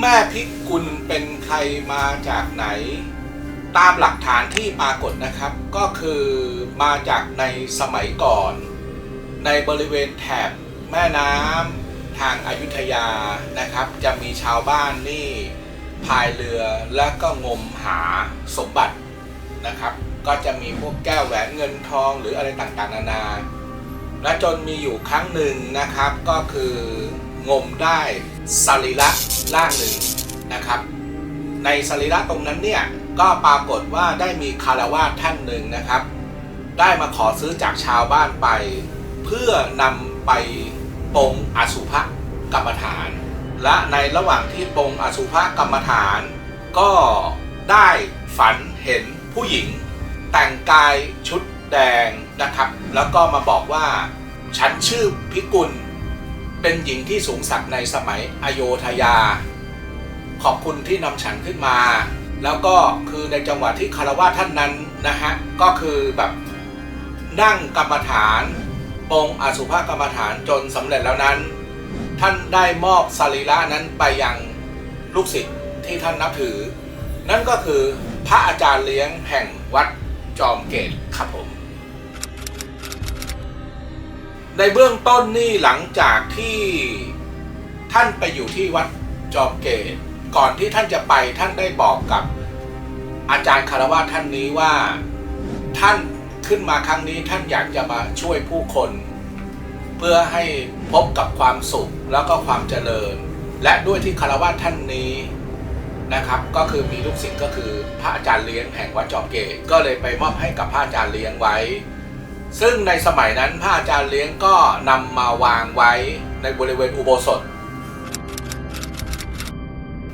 แมาจากไหน ตามหลักฐานที่ปรากฏนะครับ ก็คือมาจากในสมัยก่อน ในบริเวณแถบแม่น้ำทางอายุทยานะครับ จะมีชาวบ้านนี่พายเรือแล้วก็งมหาสมบัตินะครับ ก็จะมีพวกแก้วแหวนเงินทองหรืออะไรต่างๆ นานา และจนมีอยู่ครั้งหนึ่งนะครับก็คือ งมได้สรีระร่างหนึ่งนะครับ ในสรีระตรงนั้นเนี่ยก็ปรากฏว่าได้มีคารวาท่านหนึ่งนะครับ ได้มาขอซื้อจากชาวบ้านไป เพื่อนำไปปรงอสุภกรรมฐาน และในระหว่างที่ปรงอสุภกรรมฐาน ก็ได้ฝันเห็นผู้หญิง แต่งกายชุดแดงนะครับ แล้วก็มาบอกว่า ฉันชื่อพิกุล เป็นหญิงที่สูงสักดิ์ในสมัยอโยธยา ขอบคุณที่นำฉันขึ้นมา แล้วก็คือในจังหวะที่คารวะท่านนั้นนะฮะก็คือแบบนั่งกรรมฐานปรงอสุภกรรมฐานจนสำเร็จแล้วนั้น ท่านได้มอบสรีระนั้นไปยังลูกศิษย์ที่ท่านนับถือ นั่นก็คือพระอาจารย์เลี้ยงแห่งวัดจอมเกตครับผม ในเบื้องต้นนี่หลังจากที่ท่านไปอยู่ที่วัดจอมเกตก่อนที่ท่านจะไปท่านได้บอกกับอาจารย์คารวะท่านนี้ว่าท่านขึ้นมาครั้งนี้ท่านอยากจะมาช่วยผู้คน เพื่อให้พบกับความสุขแล้วก็ความเจริญ และด้วยที่คารวะท่านนี้นะครับ ก็คือมีลูกศิษย์ก็คือพระอาจารย์เลี้ยงแห่งวัดจอมเกตก็เลยไปมอบให้กับพระอาจารย์เลี้ยงไว้ ซึ่งในสมัยนั้นพระอาจารย์เลี้ยงก็นำมาวางไว้ในบริเวณอุโบสถ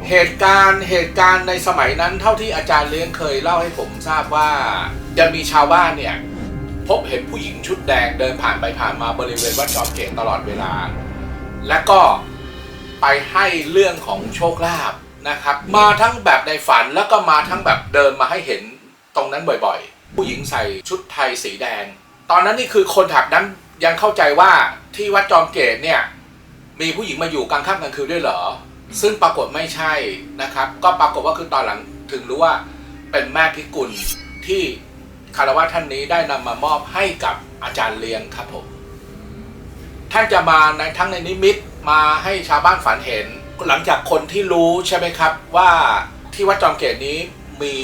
เหตุการณ์เหตุการณ์ในสมัยนั้นเท่าที่อาจารย์เลี้ยงเคยเล่าให้ผมทราบว่าจะมีชาวบ้านเนี่ยพบเห็นผู้หญิงชุดแดงเดินผ่านไปผ่านมาบริเวณวัดจอมเกตตลอดเวลา และก็ไปให้เรื่องของโชคลาภนะครับ มาทั้งแบบในฝันแล้วก็มาทั้งแบบเดินมาให้เห็นตรงนั้นบ่อยๆ ผู้หญิงใส่ชุดไทยสีแดง ตอนนั้นนี่คือคนแถบนั้นยังเข้าใจว่าที่วัดจอมเกตเนี่ย มีผู้หญิงมาอยู่กลางค่ำกลางคืนด้วยเหรอ ซึ่งปรากฏไม่ใช่นะครับ ก็ปรากฏว่าคือตอนหลังถึงรู้ว่าเป็นแม่พิกุลที่คารวะท่านนี้ได้นำมามอบให้กับอาจารย์เลี้ยงครับผม ท่านจะมาในทั้งในนิมิตมาให้ชาวบ้านฝันเห็น หลังจากคนที่รู้ใช่ไหมครับ ว่าที่วัดจอมเกตนี้มี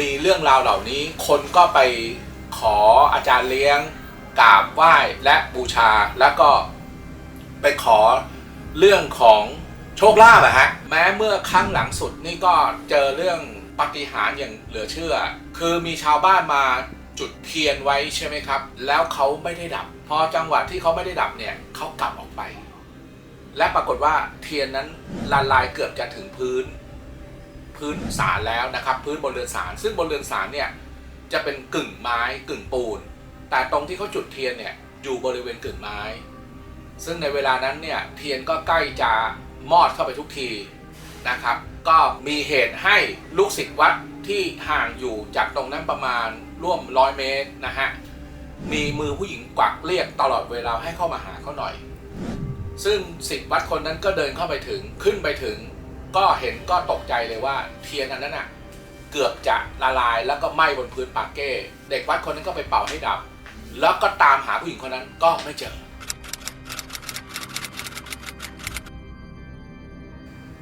มีเรื่องราวเหล่านี้ คนก็ไป ขออาจารย์เลี้ยงกราบไหว้และบูชาแล้วก็ไปขอเรื่องของโชคลาภอะฮะแม้เมื่อครั้งหลังสุดนี่ก็เจอเรื่องปฏิหารอย่างเหลือเชื่อ คือมีชาวบ้านมาจุดเทียนไว้ใช่ไหมครับ แล้วเขาไม่ได้ดับ พอจังหวะที่เขาไม่ได้ดับเนี่ยเขากลับออกไป และปรากฏว่าเทียนนั้นละลายเกือบจะถึงพื้น พื้นศาลแล้วนะครับ พื้นบนเรือนศาลซึ่งบนเรือนศาลเนี่ย จะเป็นกึ่งไม้กึ่งปูน แต่ตรงที่เขาจุดเทียนเนี่ยอยู่บริเวณกึ่งไม้ ซึ่งในเวลานั้นเนี่ยเทียนก็ใกล้จะมอดเข้าไปทุกทีนะครับ ก็มีเหตุให้ลูกศิษย์วัดที่ห่างอยู่จากตรงนั้นประมาณร่วมร้อยเมตรนะฮะมีมือผู้หญิงกวักเรียกตลอดเวลาให้เข้ามาหาเขาหน่อย ซึ่งศิษย์วัดคนนั้นก็เดินเข้าไปถึงขึ้นไปถึง ก็เห็นก็ตกใจเลยว่าเทียนอันนั้นน่ะ เกือบจะละลายแล้วก็ไหม้บนพื้นปาเก้ เด็กวัดคนนั้นก็ไปเป่าให้ดับ แล้วก็ตามหาผู้หญิงคนนั้นก็ไม่เจอ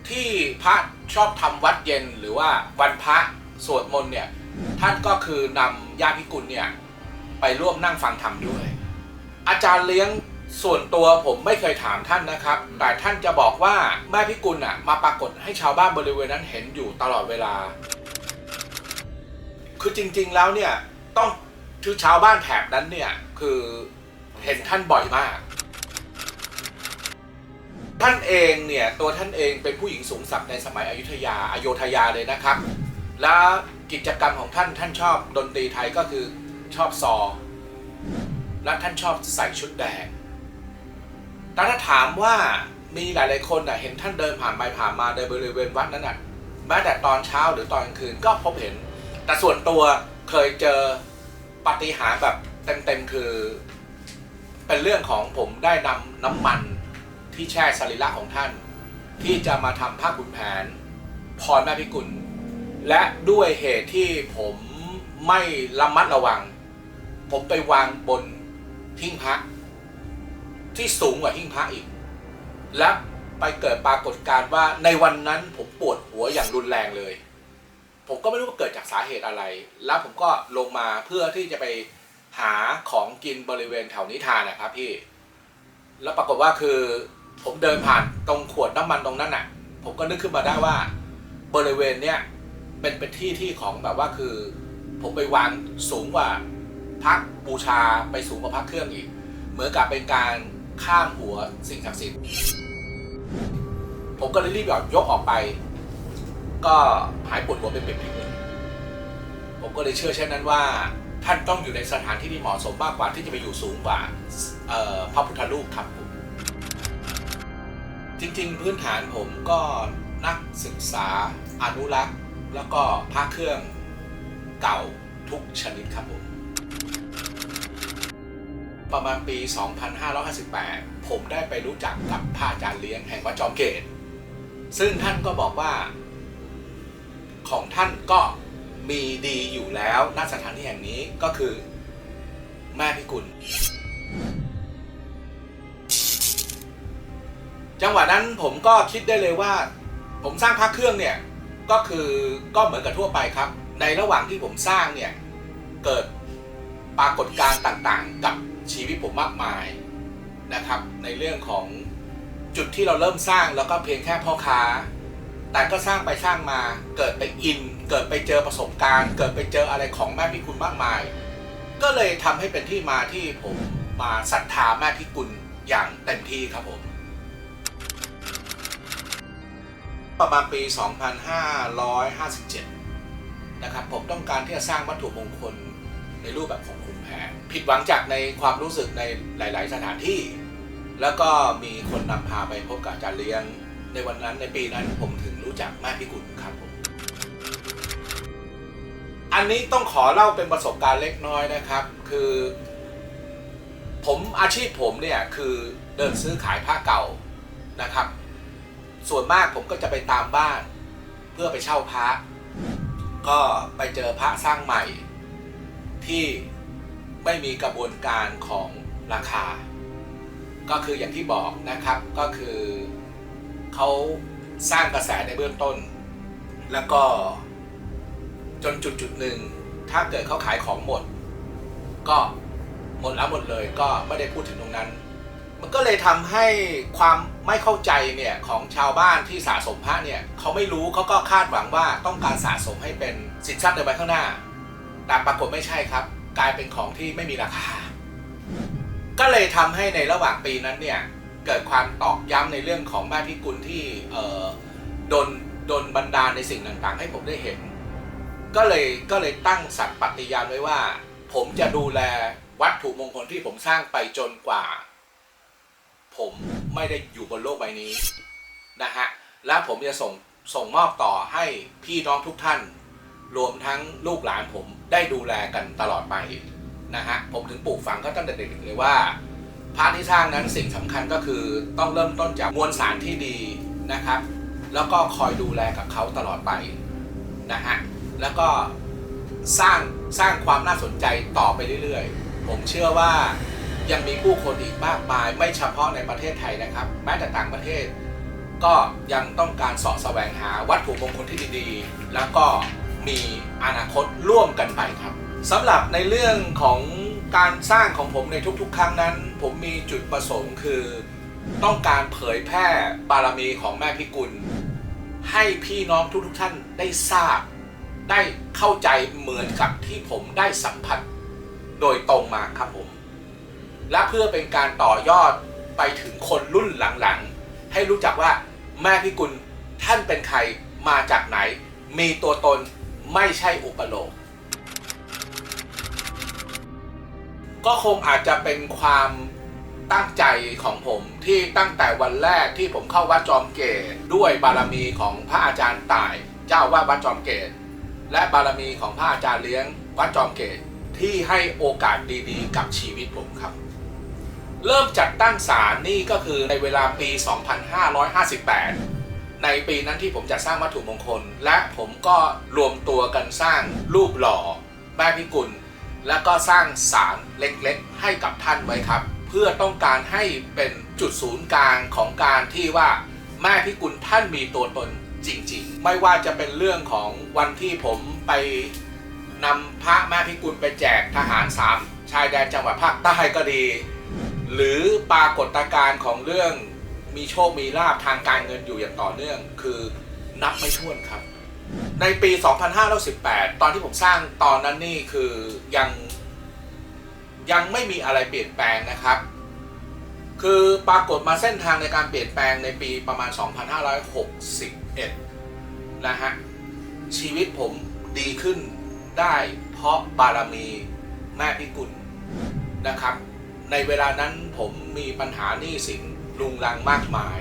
ที่พระชอบทำวัดเย็นหรือว่าวันพระสวดมนต์เนี่ยท่านก็คือนำญาติพิกุลเนี่ยไปร่วมนั่งฟังธรรมด้วย อาจารย์เลี้ยงส่วนตัวผมไม่เคยถามท่านนะครับ แต่ท่านจะบอกว่าแม่พิกุลอะมาปรากฏให้ชาวบ้านบริเวณนั้นเห็นอยู่ตลอดเวลา คือจริง ๆแล้วเนี่ยต้องคือชาวบ้านแถบนั้นเนี่ยคือเห็นท่านบ่อยมาก ท่านเองเนี่ยตัวท่านเองเป็นผู้หญิงสูงศักดิ์ในสมัยอยุธยาอโยธยาเลยนะครับ แล้วกิจกรรมของท่านท่านชอบดนตรีไทยก็คือชอบซอ และท่านชอบใส่ชุดแดงแต่ถ้าถามว่ามีหลาย ๆ คนเห็นท่านเดินผ่านไปผ่านมาในบริเวณวัดนั้นน่ะแม้แต่ตอนเช้าหรือตอนกลางคืนก็พบเห็น แต่ส่วนตัวเคยเจอปาฏิหาริย์แบบเต็มๆคือ เป็นเรื่องของผมได้นำน้ำมันที่แช่สรีระของท่าน ที่จะมาทำผ้าขุนแผน พรแม่พิกุล และด้วยเหตุที่ผมไม่ระมัดระวัง ผมไปวางบนหิ้งพระที่สูงกว่าหิ้งพระอีก และไปเกิดปรากฏการณ์ว่าในวันนั้นผมปวดหัวอย่างรุนแรงเลย ผมก็ไม่รู้ว่าเกิดจากสาเหตุอะไร แล้วผมก็ลงมาเพื่อที่จะไปหาของกินบริเวณแถวนิทานนะครับพี่ แล้วปรากฏว่าคือผมเดินผ่านตรงขวดน้ำมันตรงนั้นน่ะ ผมก็นึกขึ้นมาได้ว่าบริเวณเนี้ยเป็นเป็นที่ที่ของแบบว่าคือ ผมไปวางสูงกว่าพักบูชาไปสูงกว่าพักเครื่องอีก เหมือนกับเป็นการข้ามหัวสิ่งศักดิ์สิทธิ์ผมก็เลยรีบแบบยกออกไป ก็หายปวดหัวเป็นเป็นพิงเลยผมก็เลยเชื่อเช่นนั้นว่า ท่านต้องอยู่ในสถานที่ที่เหมาะสมมากกว่าที่จะไปอยู่สูงกว่าพระพุทธรูปครับผมจริงๆ พื้นฐานผมก็นักศึกษาอนุรักษ์ แล้วก็พระเครื่องเก่าทุกชนิดครับผมประมาณปี 2558 ผมได้ไปรู้จักกับพระอาจารย์เลี้ยงแห่งวัดจอมเกต ซึ่งท่านก็บอกว่า ของท่านก็มีดีอยู่แล้วณสถานที่แห่งนี้ก็คือแม่พิกุล จังหวะนั้นผมก็คิดได้เลยว่า ผมสร้างพระเครื่องเนี่ยก็คือก็เหมือนกับทั่วไปครับ ในระหว่างที่ผมสร้างเนี่ยเกิดปรากฏการณ์ต่างๆ กับชีวิตผมมากมายนะครับ ในเรื่องของจุดที่เราเริ่มสร้างแล้วก็เพียงแค่พ่อค้า แต่ก็สร้างไปสร้างมาเกิดไปอิน เกิดไปเจอประสบการณ์ เกิดไปเจออะไรของแม่พิกุลมากมาย ก็เลยทำให้เป็นที่มาที่ผมมาศรัทธาแม่พิกุลอย่างเต็มที่ครับผม ประมาณปี 2557 นะครับผมต้องการที่จะสร้างวัตถุมงคลในรูปแบบของขุนแผนผิดหวังจากในความรู้สึกในหลาย ๆ สถานที่ แล้วก็มีคนนำพาไปพบกับอาจารย์เลี้ยงในวันนั้นในปีนั้นผมถึง จักแม่พิกุลครับผมอันนี้ต้องขอเล่าเป็นประสบการณ์เล็กน้อยนะครับ คือ ผมอาชีพผมเนี่ยคือเดินซื้อขายผ้าเก่านะครับ ส่วนมากผมก็จะไปตามบ้าน เพื่อไปเช่าพระก็ไปเจอพระสร้างใหม่ ที่ไม่มีกระบวนการของราคา ก็คืออย่างที่บอกนะครับก็คือเขา สร้างกระแสในเบื้องต้น แล้วก็จนจุดจุดหนึ่ง ถ้าเกิดเขาขายของหมด ก็หมดแล้วหมดเลยก็ไม่ได้พูดถึงตรงนั้น มันก็เลยทำให้ความไม่เข้าใจเนี่ยของชาวบ้านที่สะสมพระเนี่ยเขาไม่รู้เขาก็คาดหวังว่าต้องการสะสมให้เป็นสินทรัพย์ในวันข้างหน้า แต่ปรากฏไม่ใช่ครับ กลายเป็นของที่ไม่มีราคา ก็เลยทำให้ในระหว่างปีนั้นเนี่ย เกิดความตอกย้ำในเรื่องของแม่พิกุลที่โดนโดนบันดาลในสิ่งต่างๆ ให้ผมได้เห็น ก็เลยก็เลยตั้งสัตย์ปฏิญาณไว้ว่า ผมจะดูแลวัตถุมงคลที่ผมสร้างไปจนกว่า ผมไม่ได้อยู่บนโลกใบนี้นะฮะและผมจะส่งส่งมอบต่อให้พี่น้องทุกท่าน รวมทั้งลูกหลานผมได้ดูแลกันตลอดไปนะฮะผมถึงปลูกฝังเขาตั้งแต่เด็กๆเลยว่า พระที่สร้างนั้นสิ่งสำคัญก็คือต้องเริ่มต้นจากมวลสารที่ดีนะครับ แล้วก็คอยดูแลกับเขาตลอดไปนะฮะแล้วก็สร้างสร้างความน่าสนใจต่อไปเรื่อยๆ ผมเชื่อว่ายังมีผู้คนอีกมากมาย ไม่เฉพาะในประเทศไทยนะครับ แม้แต่ต่างประเทศ ก็ยังต้องการสาะแสวงหาวัตถุมงคลที่ดีๆ แล้วก็มีอนาคตร่วมกันไปครับสำหรับในเรื่องของ การสร้างของผมในทุกๆ ครั้งนั้น ผมมีจุดประสงค์คือ ต้องการเผยแพร่บารมีของแม่พิกุล ให้พี่น้องทุกๆท่านได้ทราบ ได้เข้าใจเหมือนกับที่ผมได้สัมผัส โดยตรงมาครับผม และเพื่อเป็นการต่อยอดไปถึงคนรุ่นหลังๆ ให้รู้จักว่าแม่พิกุลท่านเป็นใครมาจากไหน มีตัวตนไม่ใช่อุปโลก ก็คงอาจจะเป็นความตั้งใจของผมที่ตั้งแต่วันแรกที่ผมเข้าวัดจอมเกตด้วยบารมีของพระอาจารย์ต่าย เจ้าว่าดวัดจอมเกต และบารมีของพระอาจารย์เลี้ยงวัดจอมเกตที่ให้โอกาสดีๆ กับชีวิตผมครับ เริ่มจัดตั้งศาลนี่ก็คือในเวลาปี 2558 ในปีนั้นที่ผมจะสร้างวัตถุมงคล และผมก็รวมตัวกันสร้างรูปหล่อแม่พิกุล และก็สร้างศาลเล็กๆ ให้กับท่านไว้ครับ เพื่อต้องการให้เป็นจุดศูนย์กลางของการที่ว่าแม่พิกุลท่านมีตัวตนจริงๆ ไม่ว่าจะเป็นเรื่องของวันที่ผมไปนำพระแม่พิกุลไปแจกทหารสามชายแดนจังหวัดภาคใต้ก็ดี หรือปรากฏการณ์ของเรื่องมีโชคมีลาภทางการเงินอยู่อย่างต่อเนื่อง คือนับไม่ถ้วนครับ ในปี 2518 ตอนที่ผมสร้างตอนนั้นนี่คือยังยังไม่มีอะไรเปลี่ยนแปลงนะครับ คือปรากฏมาเส้นทางในการเปลี่ยนแปลงในปีประมาณ 2561 นะฮะ ชีวิตผมดีขึ้นได้เพราะบารมีแม่พิกุลนะครับ ในเวลานั้นผมมีปัญหาหนี้สินลุงลังมากมาย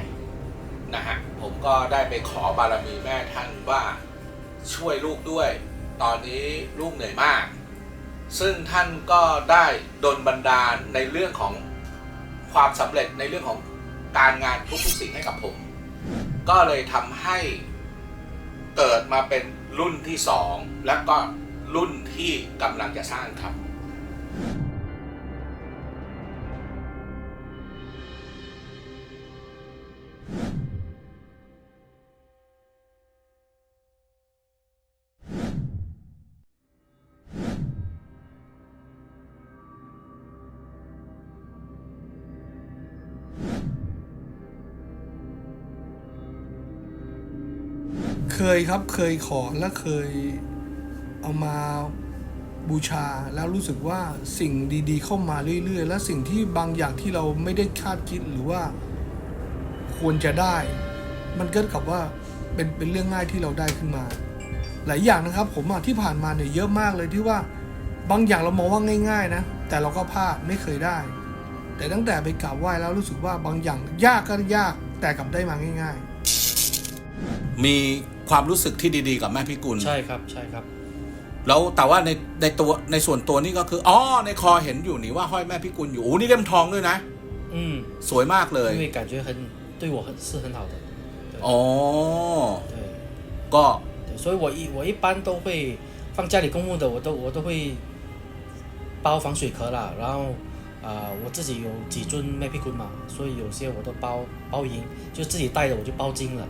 นะฮะ ผมก็ได้ไปขอบารมีแม่ท่านว่า ช่วยลูกด้วย ตอนนี้ลูกเหนื่อยมาก ซึ่งท่านก็ได้ดลบันดาลในเรื่องของความสำเร็จในเรื่องของการงานทุกๆสิ่งให้กับผม ก็เลยทำให้เกิดมาเป็นรุ่นที่สองแล้วก็รุ่นที่กำลังจะสร้างครับ เคยครับเคยขอและเคยเอามาบูชาแล้วรู้สึกว่าสิ่งดีๆ เข้ามาเรื่อยๆ และสิ่งที่บางอย่างที่เราไม่ได้คาดคิดหรือว่าควรจะได้ มันเก็กับว่าเป็นเป็นเรื่องง่ายที่เราได้ขึ้นมา หลายอย่างนะครับ ผมที่ผ่านมาเนี่ยเยอะมากเลยที่ว่าบางอย่างเรามองว่าง่าย ๆ นะ แต่เราก็พลาดไม่เคยได้ แต่ตั้งแต่ไปกราบไหว้แล้วรู้สึกว่าบางอย่างยากก็ยากแต่กลับได้มาง่าย ๆ มี ความรู้สึกที่ดีๆกับแม่พิกุล ใช่ครับใช่ครับ แล้วแต่ว่าในในตัวในส่วนตัวนี่ก็คืออ๋อในคอเห็นอยู่นี่ว่าห้อยแม่พิกุลอยู่โอ้นี่เล่มทองด้วยนะ 嗯， สวยมากเลย 因为感觉很对我很是很好的，对、 อ๋อ 对 ก็ 对，所以我一我一般都会放家里公墓的，我都我都会包防水壳啦，然后啊、呃我自己有几尊麦屁棍嘛，所以有些我都包包银，就自己带的我就包金了。